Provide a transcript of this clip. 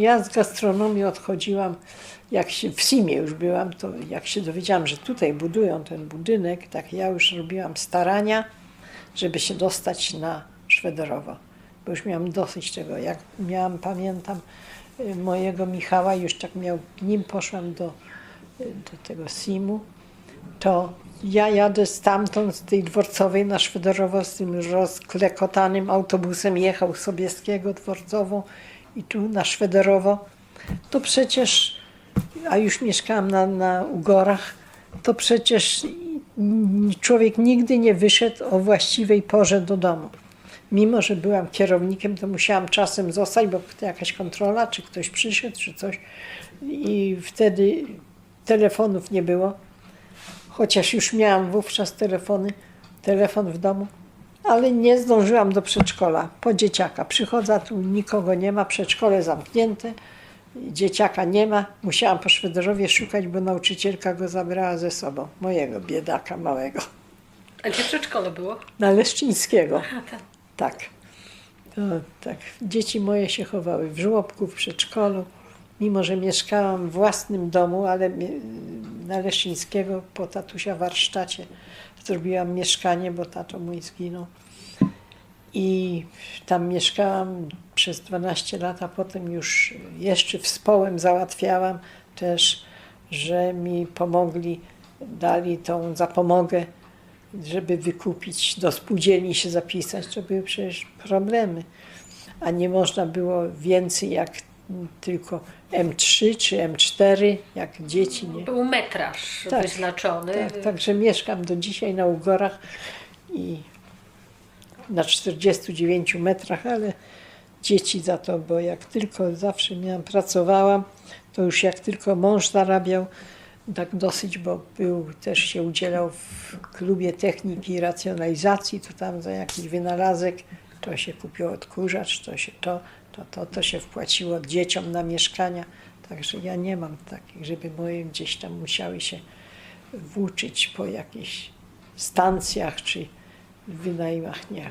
Ja z gastronomii odchodziłam, jak się w Simie już byłam, to jak się dowiedziałam, że tutaj budują ten budynek, tak ja już robiłam starania, żeby się dostać na Szwederowo, bo już miałam dosyć tego. Jak miałam, pamiętam, mojego Michała, już tak miał, nim poszłam do, do tego Simu, to ja jadę stamtąd, z tej dworcowej na Szwederowo z tym rozklekotanym autobusem, jechał Sobieskiego dworcową i tu na Szwederowo, to przecież, a już mieszkałam na, na Ugorach, to przecież człowiek nigdy nie wyszedł o właściwej porze do domu. Mimo, że byłam kierownikiem, to musiałam czasem zostać, bo jakaś kontrola, czy ktoś przyszedł, czy coś. I wtedy telefonów nie było chociaż już miałam wówczas telefony, telefon w domu, ale nie zdążyłam do przedszkola. Po dzieciaka przychodzę, tu nikogo nie ma, przedszkole zamknięte, dzieciaka nie ma. Musiałam po Szwederowie szukać, bo nauczycielka go zabrała ze sobą, mojego biedaka małego. A gdzie przedszkole było? Na Leszczyńskiego, tak. tak. To, tak. Dzieci moje się chowały w żłobku, w przedszkolu. Mimo, że mieszkałam w własnym domu, ale na Leszczyńskiego po tatusia warsztacie zrobiłam mieszkanie, bo tato mój zginął. I tam mieszkałam przez 12 lat, a potem już jeszcze wspołem załatwiałam też, że mi pomogli, dali tą zapomogę, żeby wykupić, do spółdzielni się zapisać. To były przecież problemy. A nie można było więcej jak tylko M3 czy M4, jak dzieci nie. Był metraż Tak, wyznaczony. Tak, także mieszkam do dzisiaj na Ugorach i na 49 metrach, ale dzieci za to, bo jak tylko zawsze miałam, pracowałam, to już jak tylko mąż zarabiał, tak dosyć, bo był, też się udzielał w klubie techniki i racjonalizacji, to tam za jakiś wynalazek to się kupiło odkurzacz, to się to, to, to, to się wpłaciło dzieciom na mieszkania. Także ja nie mam takich, żeby moje gdzieś tam musiały się włóczyć po jakichś stacjach czy wynajmach. Nie.